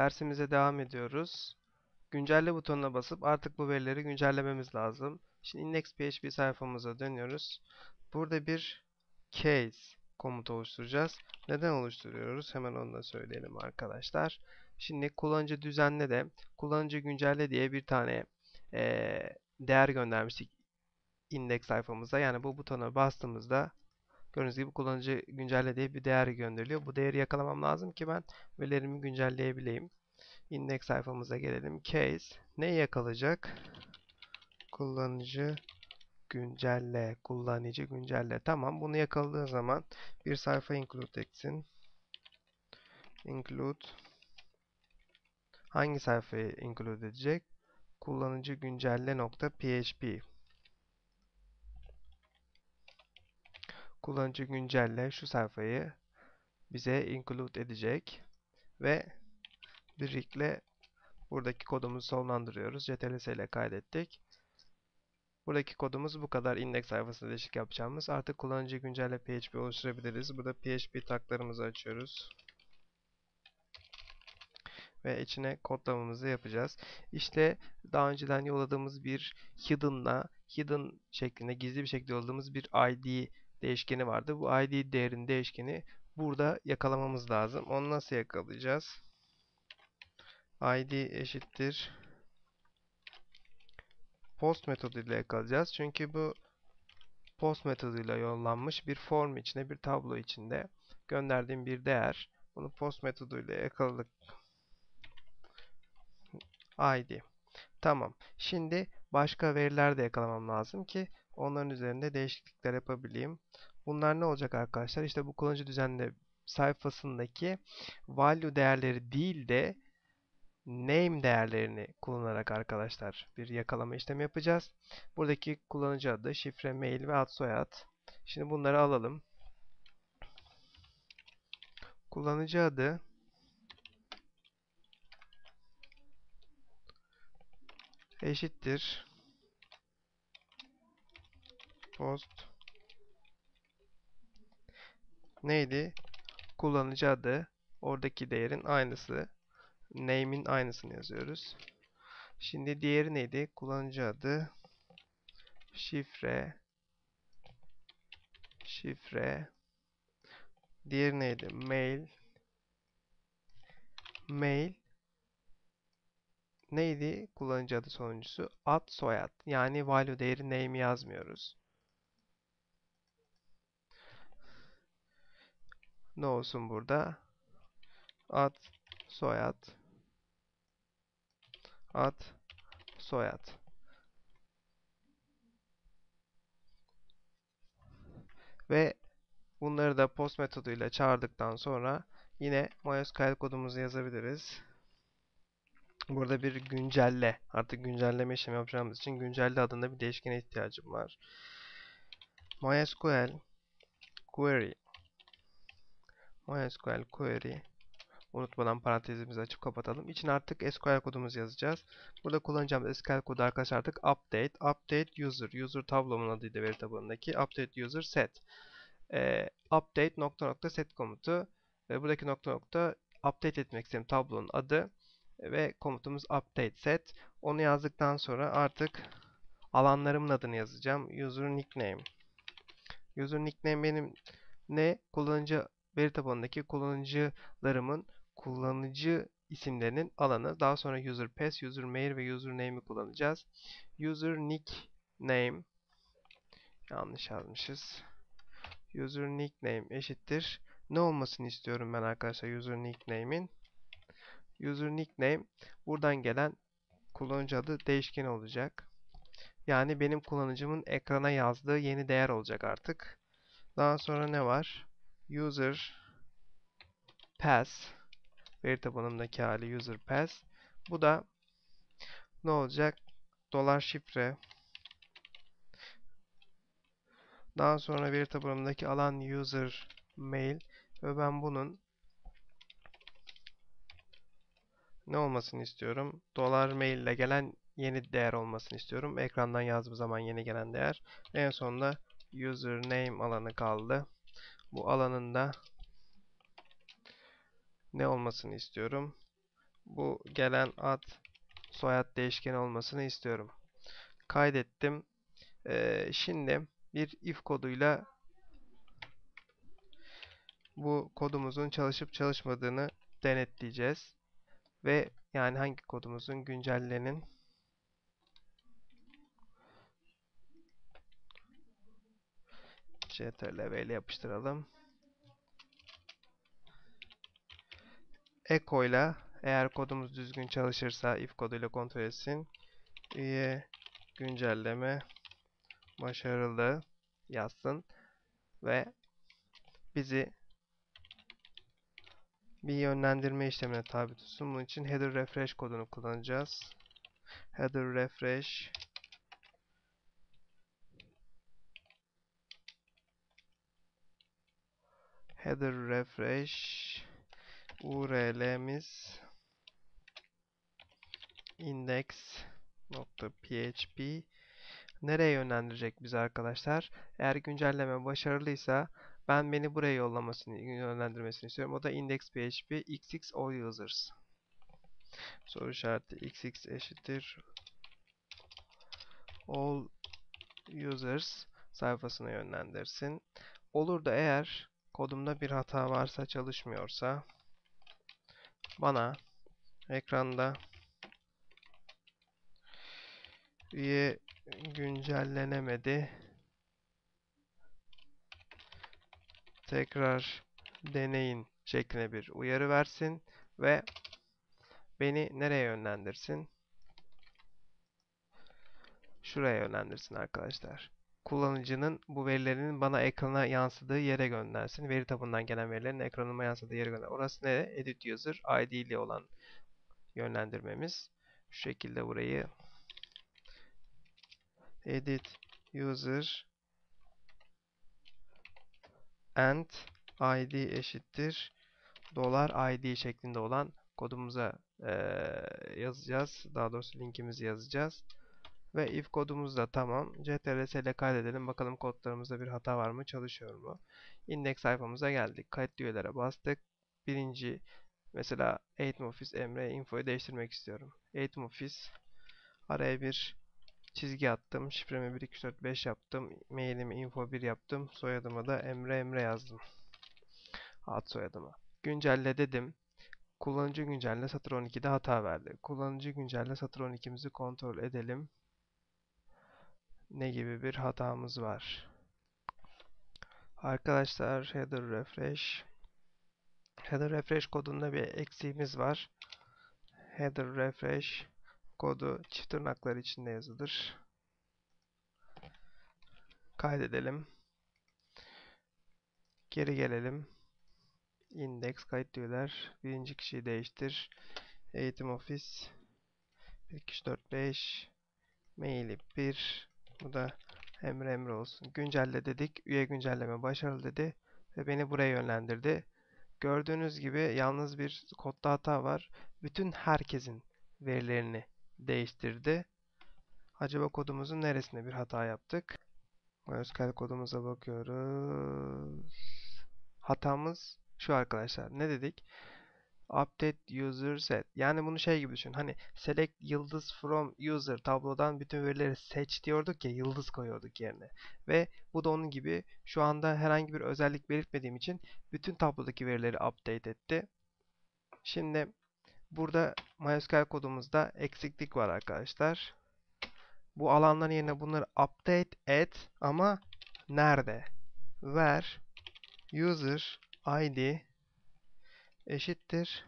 Dersimize devam ediyoruz. Güncelle butonuna basıp artık bu verileri güncellememiz lazım. Şimdi index.php sayfamıza dönüyoruz. Burada bir case komutu oluşturacağız. Neden oluşturuyoruz? Hemen onu da söyleyelim arkadaşlar. Şimdi kullanıcı düzenle de kullanıcı güncelle diye bir tane e, değer göndermiştik index sayfamıza. Yani bu butona bastığımızda gördüğünüz gibi kullanıcı güncelle diye bir değer gönderiliyor. Bu değeri yakalamam lazım ki ben verilerimi güncelleyebileyim. Index sayfamıza gelelim. Case neyi yakalayacak? Kullanıcı güncelle, kullanıcı güncelle. Tamam, bunu yakaladığı zaman bir sayfa include etsin. Include hangi sayfayı include edecek? Kullanıcı güncelle nokta php. Kullanıcı güncelle şu sayfayı bize include edecek ve birlikte buradaki kodumuzu sonlandırıyoruz. CTRL ile kaydettik. Buradaki kodumuz bu kadar. Index sayfasında değişik yapacağımız. Artık kullanıcı güncelle PHP oluşturabiliriz. Burada PHP taklarımızı açıyoruz. Ve içine kodlamamızı yapacağız. İşte daha önceden yolladığımız bir hidden'la hidden şeklinde gizli bir şekilde yolladığımız bir ID değişkeni vardı. Bu ID değerin değişkeni burada yakalamamız lazım. Onu nasıl yakalayacağız? id eşittir post metoduyla yakalayacağız. Çünkü bu post metoduyla yollanmış bir form içine bir tablo içinde gönderdiğim bir değer. Bunu post metoduyla yakaladık. id. Tamam. Şimdi başka veriler de yakalamam lazım ki onların üzerinde değişiklikler yapabileyim. Bunlar ne olacak arkadaşlar? İşte bu kullanıcı düzenli sayfasındaki value değerleri değil de name değerlerini kullanarak arkadaşlar bir yakalama işlemi yapacağız. Buradaki kullanıcı adı, şifre, mail ve ad soyad. Şimdi bunları alalım. Kullanıcı adı eşittir post neydi? Kullanıcı adı oradaki değerin aynısı name'in aynısını yazıyoruz. Şimdi diğeri neydi? Kullanıcı adı, şifre, şifre, diğeri neydi? Mail, mail, neydi? Kullanıcı adı sonuncusu, ad, soyad. Yani value değeri name yazmıyoruz. Ne olsun burada? Ad, soyad, ad, soyad. Ve bunları da post metoduyla çağırdıktan sonra yine MySQL kodumuzu yazabiliriz. Burada bir güncelle, artık güncelleme işlemi yapacağımız için güncelle adında bir değişkene ihtiyacım var. MySQL query MySQL query Unutmadan parantezimizi açıp kapatalım. İçine artık SQL kodumuzu yazacağız. Burada kullanacağımız SQL kodu arkadaşlar artık update, update user, user tablomun adıydı veri tabanındaki update user set. Ee, update nokta nokta set komutu ve buradaki nokta nokta update etmek istediğim tablonun adı ve komutumuz update set. Onu yazdıktan sonra artık alanlarımın adını yazacağım. User nickname. User nickname benim ne? Kullanıcı veri tabanındaki kullanıcılarımın kullanıcı isimlerinin alanı. Daha sonra user pass, user mail ve user name'i kullanacağız. User nickname yanlış yazmışız. User nickname eşittir. Ne olmasını istiyorum ben arkadaşlar user nickname'in? User nickname buradan gelen kullanıcı adı değişken olacak. Yani benim kullanıcımın ekrana yazdığı yeni değer olacak artık. Daha sonra ne var? User pass veri tabanımdaki hali user pass. Bu da ne olacak? Dolar şifre. Daha sonra veri tabanımdaki alan user mail ve ben bunun ne olmasını istiyorum? Dolar mail ile gelen yeni değer olmasını istiyorum. Ekrandan yazdığım zaman yeni gelen değer. En sonunda user name alanı kaldı. Bu alanında ne olmasını istiyorum? bu gelen ad soyad değişkeni olmasını istiyorum. Kaydettim. Ee, şimdi bir if koduyla bu kodumuzun çalışıp çalışmadığını denetleyeceğiz. Ve yani hangi kodumuzun güncellenin ctrl ile yapıştıralım. Echo ile eğer kodumuz düzgün çalışırsa if koduyla kontrol etsin. Üye güncelleme başarılı yazsın ve bizi bir yönlendirme işlemine tabi tutsun. Bunun için header refresh kodunu kullanacağız. Header refresh header refresh url'miz index.php nereye yönlendirecek bizi arkadaşlar? Eğer güncelleme başarılıysa ben beni buraya yollamasını, yönlendirmesini istiyorum. O da index.php xx all users. Soru işareti xx eşittir all users sayfasına yönlendirsin. Olur da eğer kodumda bir hata varsa çalışmıyorsa bana ekranda üye güncellenemedi tekrar deneyin şeklinde bir uyarı versin ve beni nereye yönlendirsin? Şuraya yönlendirsin arkadaşlar. Kullanıcının bu verilerinin bana ekrana yansıdığı yere göndersin. Veri tabanından gelen verilerin ekranıma yansıdığı yere gönder. Orası ne? Edit User ID ile olan yönlendirmemiz. Şu şekilde burayı Edit User and id eşittir dolar id şeklinde olan kodumuza e, yazacağız. Daha doğrusu linkimizi yazacağız. Ve if kodumuz da tamam. CTRS ile kaydedelim. Bakalım kodlarımızda bir hata var mı? Çalışıyor mu? Index sayfamıza geldik. Kayıtlı üyelere bastık. Birinci mesela Eğitim Office Emre infoyu değiştirmek istiyorum. Eğitim Office araya bir çizgi attım. Şifremi 1 2 3 4 5 yaptım. Mailimi info 1 yaptım. Soyadıma da Emre Emre yazdım. Ad soyadıma. Güncelle dedim. Kullanıcı güncelle satır 12'de hata verdi. Kullanıcı güncelle satır 12'mizi kontrol edelim. Ne gibi bir hatamız var? Arkadaşlar header refresh header refresh kodunda bir eksiğimiz var. Header refresh kodu çift tırnaklar içinde yazılır. Kaydedelim. Geri gelelim. Index kayıt diyorlar. Birinci kişiyi değiştir. Eğitim ofis. 1, 2, 3, 4, 5. Maili 1. Bu da Emre Emre olsun. Güncelle dedik. Üye güncelleme başarılı dedi. Ve beni buraya yönlendirdi. Gördüğünüz gibi yalnız bir kodda hata var. Bütün herkesin verilerini değiştirdi. Acaba kodumuzun neresinde bir hata yaptık? MySQL kodumuza bakıyoruz. Hatamız şu arkadaşlar. Ne dedik? Update user set. Yani bunu şey gibi düşün. Hani select yıldız from user tablodan bütün verileri seç diyorduk ya yıldız koyuyorduk yerine. Ve bu da onun gibi şu anda herhangi bir özellik belirtmediğim için bütün tablodaki verileri update etti. Şimdi Burada MySQL kodumuzda eksiklik var arkadaşlar. Bu alanların yerine bunları update et ama nerede? Ver user id eşittir.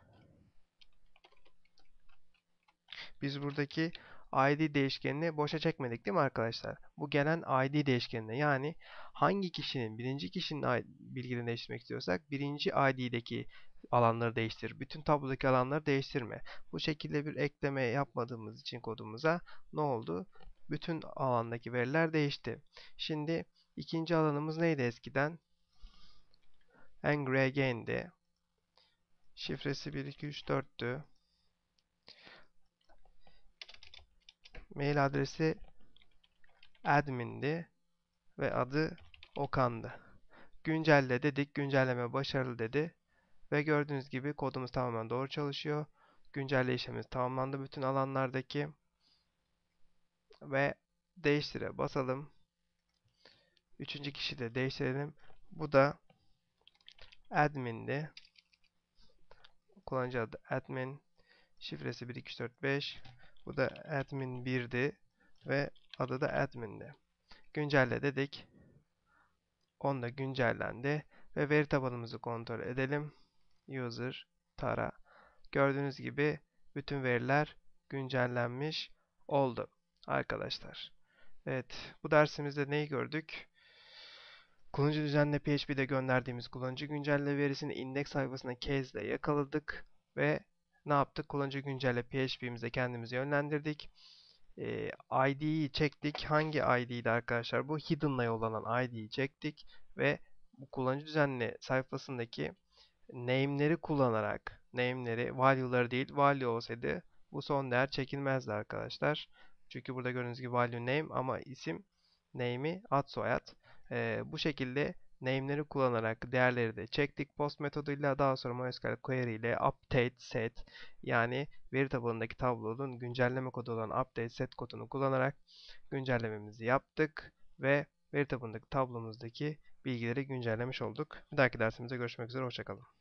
Biz buradaki id değişkenini boşa çekmedik değil mi arkadaşlar? Bu gelen id değişkenine yani hangi kişinin birinci kişinin bilgilerini değiştirmek istiyorsak birinci id'deki alanları değiştir. Bütün tablodaki alanları değiştirme. Bu şekilde bir ekleme yapmadığımız için kodumuza ne oldu? Bütün alandaki veriler değişti. Şimdi ikinci alanımız neydi eskiden? Angry Again'di. Şifresi 1234'tü. Mail adresi admin'di ve adı Okan'dı. Güncelle dedik. Güncelleme başarılı dedi. Ve gördüğünüz gibi kodumuz tamamen doğru çalışıyor. güncelle işlemimiz tamamlandı bütün alanlardaki ve değiştire basalım. Üçüncü kişi de değiştirelim. Bu da admin'di. Kullanıcı adı admin. Şifresi 12345. Bu da admin 1'di ve adı da admin'di. Güncelle dedik. Onda güncellendi ve veri tabanımızı kontrol edelim. User tara. Gördüğünüz gibi bütün veriler güncellenmiş oldu arkadaşlar. Evet, bu dersimizde neyi gördük? Kullanıcı düzenle PHP'de gönderdiğimiz kullanıcı güncelle verisini indeks sayfasına case ile yakaladık ve ne yaptık? Kullanıcı güncelle PHP'mize kendimizi yönlendirdik. Ee, ID'yi çektik. Hangi ID'ydi arkadaşlar? Bu hidden'la yollanan ID'yi çektik ve bu kullanıcı düzenli sayfasındaki name'leri kullanarak name'leri, value'ları değil, value olsaydı bu son değer çekilmezdi arkadaşlar. Çünkü burada gördüğünüz gibi value name ama isim name'i ad soyad. Ee, bu şekilde name'leri kullanarak değerleri de çektik post metoduyla daha sonra MySQL query ile update set yani veri tabanındaki tablonun güncelleme kodu olan update set kodunu kullanarak güncellememizi yaptık ve veri tabanındaki tablomuzdaki bilgileri güncellemiş olduk. Bir dahaki dersimizde görüşmek üzere. Hoşçakalın.